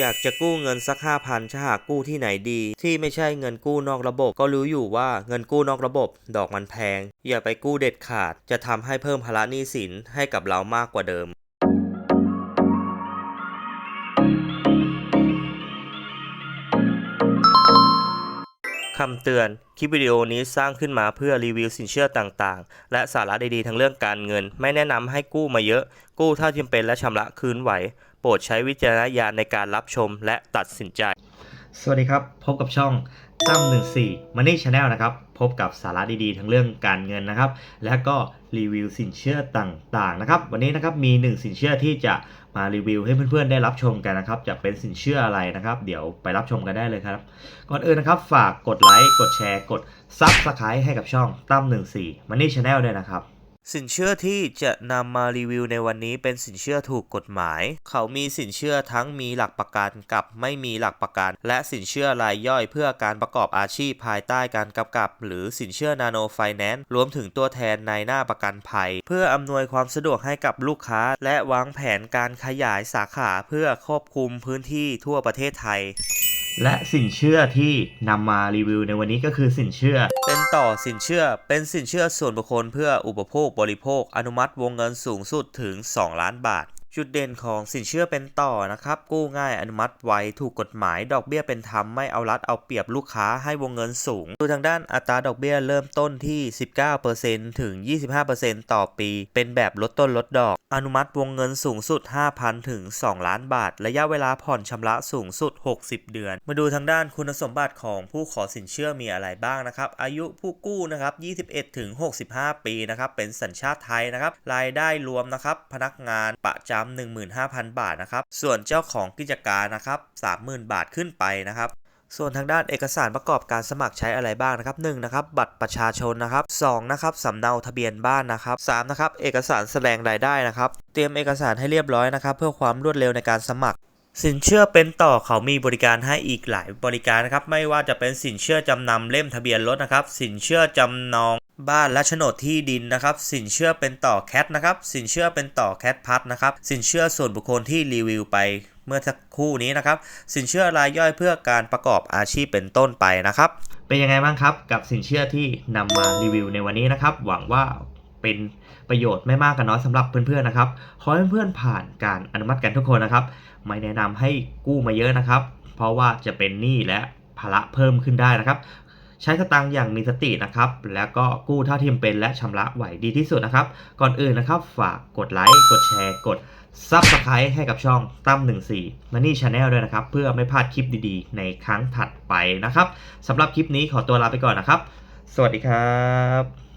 อยากจะกู้เงินสักห้าพันจะหากู้ที่ไหนดี ที่ไม่ใช่เงินกู้นอกระบบ ก็รู้อยู่ว่าเงินกู้นอกระบบ ดอกมันแพง อย่าไปกู้เด็ดขาด จะทำให้เพิ่มภาระหนี้สินให้กับเรามากกว่าเดิม คำเตือน คลิปวิดีโอนี้สร้างขึ้นมาเพื่อรีวิวสินเชื่อต่างๆ และสาระดีๆทั้งเรื่องการเงิน ไม่แนะนำให้กู้มาเยอะ กู้เท่าที่จำเป็นและชำระคืนไหว โปรดใช้วิจารณญาณในการรับชมและตัดสินใจ สวัสดีครับ พบกับช่องตั้ม14 Money Channel นะครับ พบกับสาระดีๆ ทั้งเรื่องการเงินนะครับ และก็รีวิวสินเชื่อต่างๆนะครับ วันนี้นะครับมี 1 สินเชื่อที่จะมารีวิวให้เพื่อนๆได้รับชมกันนะครับ จะเป็นสินเชื่ออะไรนะครับ เดี๋ยวไปรับชมกันได้เลยครับ ก่อนอื่นนะครับฝากกดไลค์กดแชร์กด Subscribe ให้กับช่องตั้ม14 Money Channel ด้วยนะครับ สินเชื่อที่จะนำมารีวิวในวันนี้เป็นสินเชื่อถูกกฎหมาย เขามีสินเชื่อทั้งมีหลักประกันกับไม่มีหลักประกัน และสินเชื่อรายย่อยเพื่อการประกอบอาชีพภายใต้การกำกับ หรือสินเชื่อนาโนไฟแนนซ์รวมถึงตัวแทนในหน้าประกันภัย เพื่ออำนวยความสะดวกให้กับลูกค้า และวางแผนการขยายสาขาเพื่อครอบคลุมพื้นที่ทั่วประเทศไทย และสินเชื่อที่นำมารีวิวในวันนี้ก็คือสินเชื่อ เป็นต่อสินเชื่อเป็นสินเชื่อส่วนบุคคลเพื่ออุปโภคบริโภคอนุมัติวงเงินสูงสุดถึง 2 ล้านบาท จุดเด่นของสินเชื่อเป็นต่อนะครับ กู้ง่ายอนุมัติไวถูกกฎหมาย ดอกเบี้ยเป็นธรรมไม่เอารัดเอาเปรียบลูกค้าให้วงเงินสูงดูทางด้านอัตราดอกเบี้ยเริ่มต้นที่ 19%ถึง 25%ต่อปี เป็นแบบลดต้นลดดอก อนุมัติวงเงินสูงสุด 5,000 ถึง 2 ล้านบาท ระยะเวลาผ่อนชำระสูงสุด 60 เดือน มาดูทางด้านคุณสมบัติของผู้ขอสินเชื่อมีอะไรบ้างนะครับ อายุผู้กู้นะครับ 21ถึง65 ปีนะครับเป็นสัญชาติไทยนะครับรายได้รวมนะครับพนักงานประจำ15,000 บาทนะครับ ส่วนเจ้าของกิจการนะครับ30,000 บาทขึ้นไปนะครับส่วนทางด้านเอกสารประกอบการสมัครใช้อะไรบ้างนะครับ1นะครับบัตรประชาชนนะครับ2นะครับสำเนาทะเบียนบ้านนะครับ3นะครับเอกสารแสดงรายได้นะครับ เตรียมเอกสารให้เรียบร้อยนะครับ เพื่อความรวดเร็วในการสมัคร สินเชื่อเป็นต่อเขามีบริการให้อีกหลายบริการนะครับ ไม่ว่าจะเป็นสินเชื่อจำนำเล่มทะเบียนรถนะครับ สินเชื่อจำนอง บ้านและโฉนดที่ดินนะครับ สินเชื่อเป็นต่อแคทนะครับ สินเชื่อเป็นต่อแคทพัทนะครับ สินเชื่อส่วนบุคคลที่รีวิวไปเมื่อสักครู่นี้นะครับ สินเชื่อรายย่อยเพื่อการประกอบอาชีพเป็นต้นไปนะครับ เป็นยังไงบ้างครับ กับสินเชื่อที่นำมารีวิวในวันนี้นะครับ หวังว่าเป็นประโยชน์ไม่มากก็น้อยสำหรับเพื่อนๆนะครับ ขอให้เพื่อนๆผ่านการอนุมัติกันทุกคนนะครับ ไม่แนะนำให้กู้มาเยอะนะครับ เพราะว่าจะเป็นหนี้และภาระเพิ่มขึ้นได้นะครับ ใช้สตางค์อย่างมีสตินะครับ แล้วก็กู้เท่าที่จำเป็นและชำระไหวดีที่สุดนะครับ ก่อนอื่นนะครับฝากกดไลค์กดแชร์กด Subscribe ให้กับช่องตั้ม14 Money Channel ด้วยนะครับ เพื่อไม่พลาดคลิปดีๆ ในครั้งถัดไปนะครับสำหรับคลิปนี้ขอตัวลาไปก่อนนะครับ สวัสดีครับ